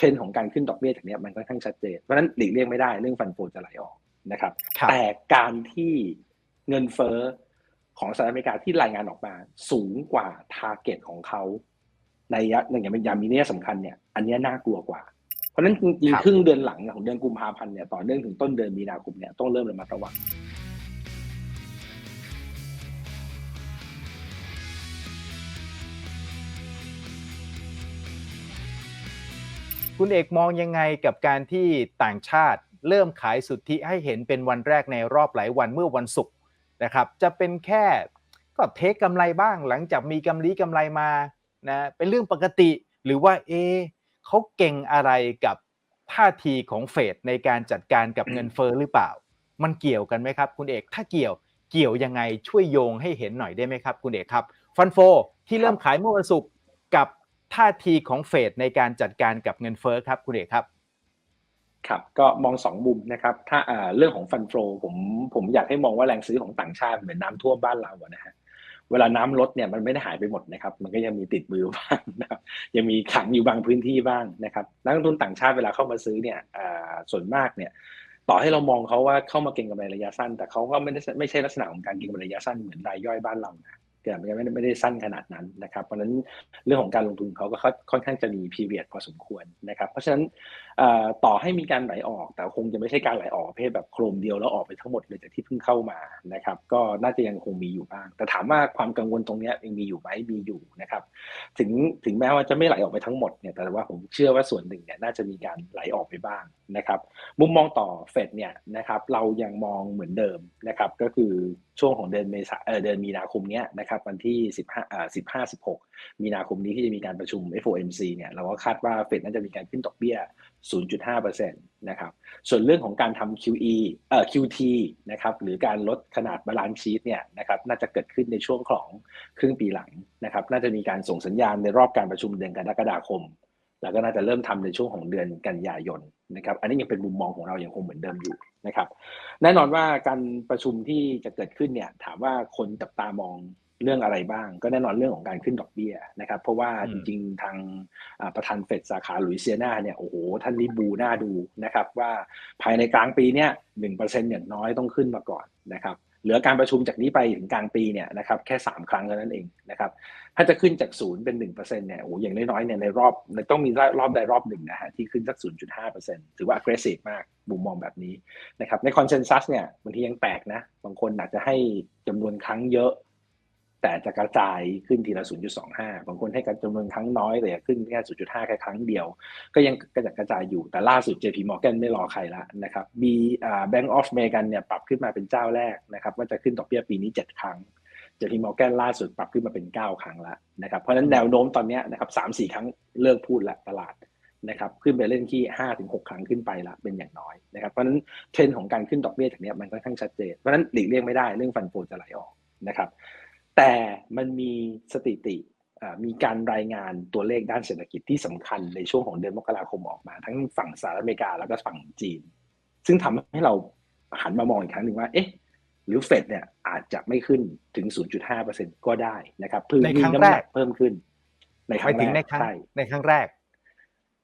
เทรนด์ของการขึ้นดอกเบี้ยจากเนี้ยมันค่อนข้างชัดเจน เพราะฉะนั้นหลีกเลี่ยงไม่ได้เรื่องฟันโฟจะไหลออกนะครับครับ แต่การที่เงินเฟ้อของสหรัฐอเมริกาที่รายงานออกมา สูงกว่าทาร์เก็ตของเขาในระยะอย่างเป็นยามมีนัยสำคัญเนี่ยอันเนี้ยน่ากลัวกว่า เพราะฉะนั้นจริงครับๆครึ่งเดือนหลังของเดือนกุมภาพันธ์เนี่ยต่อเนื่องถึงต้นเดือนมีนาคมเนี่ยต้องเริ่มระมัดระวัง คุณเอกมองยังไงกับการที่ต่างชาติ เริ่มขายสุทธิให้เห็นเป็นวันแรกในรอบหลายวันเมื่อวันศุกร์นะครับ จะเป็นแค่ก็เทคกำไรบ้าง หลังจากมีกำไรกำไรมานะเป็นเรื่องปกติ หรือว่าเอเขาเก่งอะไรกับท่าทีของเฟดในการจัดการกับเงินเฟ้อหรือเปล่า มันเกี่ยวกันไหมครับ คุณเอกถ้าเกี่ยวเกี่ยวยังไงช่วยโยงให้เห็นหน่อยได้ไหมครับ คุณเอกครับฟันโฟที่เริ่มขายเมื่อวันศุกร์ ท่าทีของเฟดในการจัดการกับเงินเฟ้อครับคุณเอกครับครับก็มองสองมุมนะครับถ้าเรื่องของฟันโฟผมผมอยากให้มองว่าแรงซื้อของต่างชาติเหมือนน้ำท่วมบ้านเราอะนะฮะเวลาน้ำลดเนี่ยมันไม่ได้หายไปหมดนะครับ มันก็ยังมีติดมือบ้างนะครับยังมีขังอยู่บางพื้นที่บ้างนะครับนักลงทุนต่างชาติเวลาเข้ามาซื้อเนี่ยส่วนมากเนี่ยต่อให้เรามองเขาว่าเข้ามาเก็งกำไรระยะสั้น แต่เขาก็ไม่ได้ไม่ใช่ลักษณะของการเก็งกำไรระยะสั้นเหมือนรายย่อยบ้านเรานะ แต่มันไม่ได้ไม่ได้สั้นขนาดนั้นนะครับ เพราะฉะนั้นเรื่องของการลงทุนเขาก็ค่อนข้างจะมีพีเรียดพอสมควรนะครับ เพราะฉะนั้นต่อให้มีการไหลออก แต่คงจะไม่ใช่การไหลออกเภทแบบโครมเดียวแล้วออกไปทั้งหมดเลยจากที่เพิ่งเข้ามานะครับ ก็น่าจะยังคงมีอยู่บ้าง แต่ถามว่าความกังวลตรงนี้ยยังมีอยู่ไหมมีอยู่นะครับ ถึงถึงแม้ว่าจะไม่ไหลออกไปทั้งหมดเนี่ยแต่ว่าผมเชื่อว่าส่วนหนึ่งเนี่ยน่าจะมีการไหลออกไปบ้างนะครับ มุมมองต่อเฟดเนี่ยนะครับเรายังมองเหมือนเดิมนะครับก็คือช่วงของเดือนเมษาเออเดือนมีนาคมเนี้ยนะครับวันที่ 15อ่า15 16 มีนาคมนี้ที่จะมีการประชุม FOMC เนี่ยเราก็คาดว่าเฟดน่าจะมีการขึ้นดอกเบี้ย0.5%นะครับ ส่วนเรื่องของการทำ QE เอ่อ QT นะครับ หรือการลดขนาดบาลานซ์ชีตเนี่ยนะครับ น่าจะเกิดขึ้นในช่วงของครึ่งปีหลังนะครับ น่าจะมีการส่งสัญญาณในรอบการประชุมเดือนกรกฎาคม แล้วก็น่าจะเริ่มทำในช่วงของเดือนกันยายนนะครับ อันนี้ยังเป็นมุมมองของเรายังคงเหมือนเดิมอยู่นะครับ แน่นอนว่าการประชุมที่จะเกิดขึ้นเนี่ย ถามว่าคนจับตามอง เรื่องอะไรบ้าง ก็แน่นอนเรื่องของการขึ้นดอกเบี้ยนะครับเพราะว่าอืจมริงๆทางอ่าประธานเฟดสาขาหลุยเซียนาเนี่ยโอ้โหท่านนี่บูหน้าดูนะครับว่าภายในกลางปีเนี่ยหนึ่งเปอร์เซ็นต์อย่างน้อยต้องขึ้นมาก่อนนะครับเหลือการประชุมจากนี้ไปถึงกลางปีเนี่ยนะครับแค่ 3 ครั้งเท่านั้นเองนะครับถ้าจะขึ้นจากศูนย์เป็น1%เนี่ยโอ้อย่างน้อยๆเนี่ยในรอบต้องมีรอบใดรอบหนึ่งนะฮะที่ขึ้นสัก 0.5%ถือว่า aggressive มากมุมมองแบบนี้นะครับใน consensus เนี่ยบางทียังแปลกนะ บางคนอาจจะให้จำนวนครั้งเยอะ แต่จะกระจายขึ้นทีละ 0.25 บางคนให้จำนวนครั้งน้อยแต่ขึ้นแค่ 0.5 แค่ครั้งเดียว ก็ยังกระจัดกระจายอยู่ แต่ล่าสุด JP Morgan ไม่รอใครละนะครับ B Bank of America เนี่ยปรับขึ้นมาเป็นเจ้าแรกนะครับว่าจะขึ้นดอกเบี้ยปีนี้ 7 ครั้ง JP Morgan ล่าสุดปรับขึ้นมาเป็น 9 ครั้งละนะครับ เพราะฉะนั้นแนวโน้มตอนนี้นะครับ3-4 ครั้งเลิกพูดละตลาดนะครับขึ้นไปเล่นที่5-6ครั้งขึ้นไปละเป็นอย่างน้อยนะครับเพราะฉะนั้นเทรนด์ของการขึ้นดอกเบี้ยจากนี้มันค่อนข้างชัดเจนเพราะฉะนั้นหลีกเลี่ยงไม่ได้เรื่องฟันโฟจะไหลออกนะครับ แต่มันมีสถิติอ่ามีการรายงานตัวเลขด้านเศรษฐกิจที่สำคัญในช่วงของเดือนมกราคมออกมา ทั้งฝั่งสหรัฐอเมริกาแล้วก็ฝั่งจีน ซึ่งทำให้เราหันมามองอีกครั้งหนึ่งว่า เอ๊ะ หรือเฟดเนี่ยอาจจะไม่ขึ้นถึง 0.5%ก็ได้นะครับเพิ่มในมีครั้งน้ำหแรนักกเพิ่มขึ้น ในคไปรั้งถึงแรในกครั้งใช่ในครั้งแรก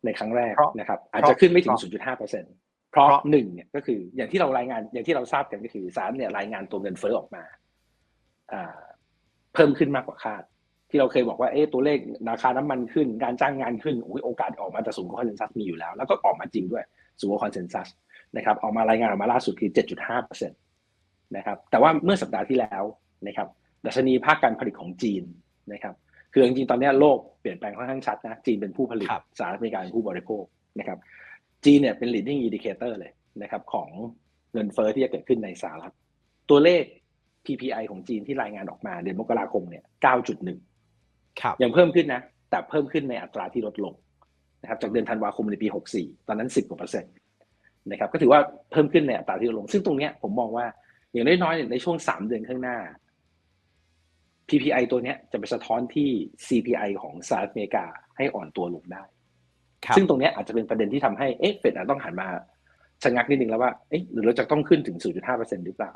ในครั้งแรกเพราะนะครับ อาจจะขึ้นไม่ถึงเพราะ0.5%เพราะเพราะหนึ่งเนี่ยก็คืออย่างที่เรารายงานอย่างที่เราทราบกันก็คือสารเนี่ยรายงานตัวเงินเฟ้อออกมาอ่า เพิ่มขึ้นมากกว่าคาด ที่เราเคยบอกว่าเอ๊ะตัวเลขราคาน้ำมันขึ้น การจ้างงานขึ้นโอ้ยโอกาสออกมาจะสูงกว่าคอนเซนแซสมีอยู่แล้ว แล้วก็ออกมาจริงด้วยสูงกว่าคอนเซนแซสนะครับออกมารายงานออกมาล่าสุดคือ 7.5%นะครับแต่ว่าเมื่อสัปดาห์ที่แล้วนะครับดัชนีภาคการผลิตของจีนนะครับคือจริงๆตอนเนี้ยโลกเปลี่ยนแปลงค่อนข้างชัดนะจีนเป็นผู้ผลิตครับสหรัฐอเมริกาเป็นผู้บริโภคนะครับจีนเนี่ยเป็น leading indicator เลยนะครับของเงินเฟ้อที่จะเกิดขึ้นในสหรัฐ ตัวเลข PPI ของจีนที่รายงานออกมาเดือนมกราคมเนี่ย 9.1 ครับ ยังเพิ่มขึ้นนะ แต่เพิ่มขึ้นในอัตราที่ลดลงนะครับ จากเดือนธันวาคมในปี 64 ตอนนั้น 10กว่าเปอร์เซ็นต์นะครับ ก็ถือว่าเพิ่มขึ้นในอัตราที่ลดลง ซึ่งตรงเนี้ยผมมองว่าอย่างน้อยๆเนี่ยในช่วง 3 เดือนข้างหน้า PPI ตัวเนี้ยจะไปสะท้อนที่ CPI ของสหรัฐอเมริกาให้อ่อนตัวลงได้ครับซึ่งตรงเนี้ยอาจจะเป็นประเด็นที่ทำให้เอ๊ะเฟดอาจต้องหันมาชะงักนิดนึงแล้วว่าเอ๊ะหรือเราจะต้องขึ้นถึง 0.5%หรือเปล่า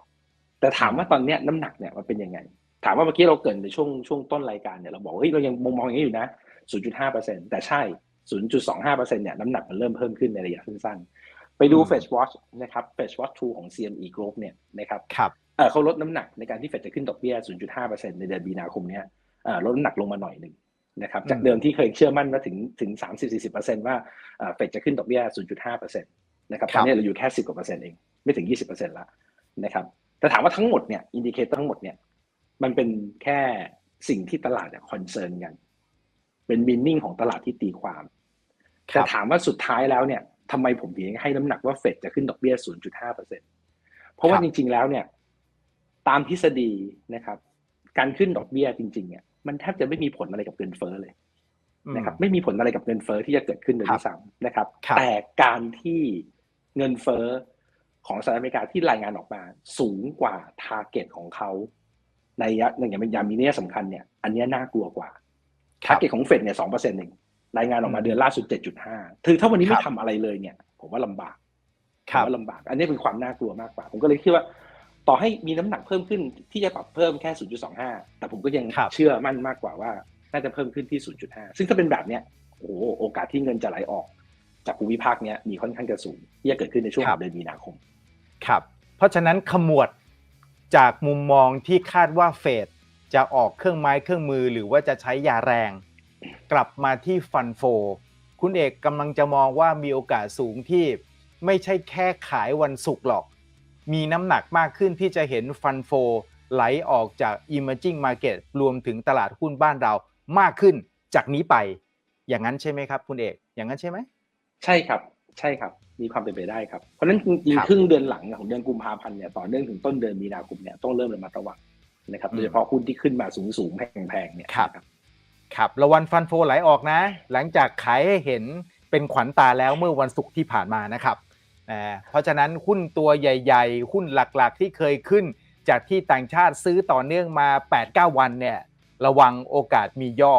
แต่ถามว่าตอนเนี้ยน้ำหนักเนี่ยมันเป็นยังไง ถามว่าเมื่อกี้เราเกรินในช่วงช่วงต้นรายการเนี่ยเราบอกว่าเฮ้ยเรายังมองมองอย่างนี้อยู่นะ 0.5%แต่ใช่ 0.25%เนี่ยน้ำหนักมันเริ่มเพิ่มขึ้นในระยะสั้นๆ ไปดูอืม Fed Watch นะครับ Fed Watch 2ของ CME Group เนี่ยนะครับครับเอ่อเขาลดน้ำหนักในการที่เฟดจะขึ้นดอกเบี้ย 0.5%ในเดือนมีนาคมเนี้ยเอ่อลดน้ำหนักลงมาหน่อยหนึ่งนะครับจากอืมเดิมที่เคยเชื่อมั่นว่าถึงถึง 30-40%ว่าเอ่อเฟดจะขึ้นดอกเบี้ย 0.5%นะครับตอนนี้เราอยู่แค่ 10กว่าเปอร์เซ็นต์เองไม่ถึง 20%ละนะครับ แต่ถามว่าทั้งหมดเนี่ยอินดิเคเตอร์ทั้งหมดเนี่ยมันเป็นแค่สิ่งที่ตลาดคอนเซิร์นกัน เป็นมินนิ่งของตลาดที่ตีความคแต่รับถามว่าสุดท้ายแล้วเนี่ยทำไมผมถึงให้น้ำหนักว่าเฟดจะขึ้นดอกเบี้ย 0.5%เพราะว่าครับจริง ๆ แล้วเนี่ย ตามทฤษฎีนะครับ การขึ้นดอกเบี้ยจริง ๆ เนี่ยมันแทบจะไม่มีผลอะไรกับเงินเฟ้อเลยนะครับ ไม่มีผลอะไรกับเงินเฟ้อที่จะเกิดขึ้นเลยครับด้วยซ้ำนะครับครับ แต่การที่เงินเฟ้อ ของสหรัฐอเมริกาที่รายงานออกมา สูงกว่าทาร์เก็ตของเขาในระยะหนึ่งอย่างเป็นยามมีนัยสำคัญเนี่ยอันเนี้ยน่ากลัวกว่าคทารัร์บเก็ตของเฟดเนี่ยสองเปอร์เซ็นต์เองรายงานออกมาอืมเดือนล่าสุดเจ็ดจุดห้าคือถ้าวันนี้คไม่รับทำอะไรเลยเนี่ย ผมว่าลำบากคผมรับว่าลำบาก อันนี้เป็นความน่ากลัวมากกว่า ผมก็เลยคิดว่า ต่อให้มีน้ำหนักเพิ่มขึ้นที่จะปรับเพิ่มแค่0.25แต่ผมก็ยังครับเชื่อมั่นมากกว่าว่า น่าจะเพิ่มขึ้นที่0.5ซึ่งถ้าเป็นแบบเนี้ยโอ้โหโอกาสที่เงินจะไหลออก จากภูมิภาคเนี้ยมีค่อนข้างจะสูงที่จะเกิดขึ้นในช่วงของเดือนมีนาคม ครับ เพราะฉะนั้นขมวดจากมุมมองที่คาดว่าเฟดจะออกเครื่องไม้เครื่องมือหรือว่าจะใช้ยาแรง กลับมาที่ฟันโฟ คุณเอกกำลังจะมองว่ามีโอกาสสูงที่ไม่ใช่แค่ขายวันศุกร์หรอก มีน้ำหนักมากขึ้นที่จะเห็นฟันโฟไหลออกจาก emerging market รวมถึงตลาดหุ้นบ้านเรามากขึ้นจากนี้ไป อย่างนั้นใช่ไหมครับ คุณเอก อย่างนั้นใช่ไหม ใช่ครับ ใช่ครับ มีความเป็นไปได้ครับ เพราะฉะนั้นจริงครับๆครึ่งเดือนหลังของเดือนกุมภาพันธ์เนี่ยต่อเนื่องถึงต้นเดือนมีนาคมเนี่ยต้องเริ่มระมัดระวังนะครับอืมโดยเฉพาะหุ้นที่ขึ้นมาสูงๆแพงๆเนี่ยครับนะครับระวันฟันโฟไหลออกนะ หลังจากขายให้เห็นเป็นขวัญตาแล้วเมื่อวันศุกร์ที่ผ่านมานะครับอ่าเพราะฉะนั้นหุ้นตัวใหญ่ ๆ หุ้นหลักๆที่เคยขึ้น จากที่ต่างชาติซื้อต่อเนื่องมา 8-9 วันเนี่ยระวังโอกาสมีย่อ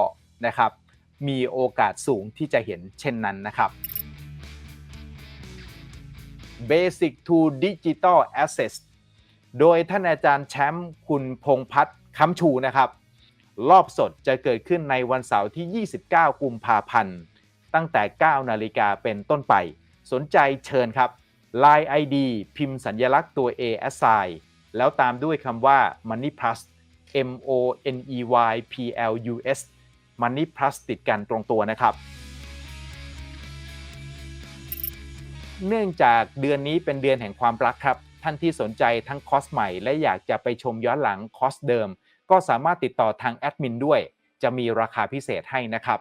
นะครับ มีโอกาสสูงที่จะเห็นเช่นนั้นนะครับ Basic to Digital Assets โดยท่านอาจารย์แชมป์คุณพงพัฒน์คำชูนะครับ รอบสดจะเกิดขึ้นในวันเสาร์ที่ 29 กุมภาพันธ์ ตั้งแต่ 9 นาฬิกาเป็นต้นไป สนใจเชิญครับ Line ID พิมพ์สัญญลักษณ์ตัว A assign แล้วตามด้วยคำว่า Money Plus M O N E Y P L U S Money Plus ติดกันตรงตัวนะครับ เนื่องจากเดือนนี้เป็นเดือนแห่งความรักครับ ท่านที่สนใจทั้งคอร์สใหม่ และอยากจะไปชมย้อนหลังคอร์สเดิม ก็สามารถติดต่อทางแอดมินด้วย จะมีราคาพิเศษให้นะครับ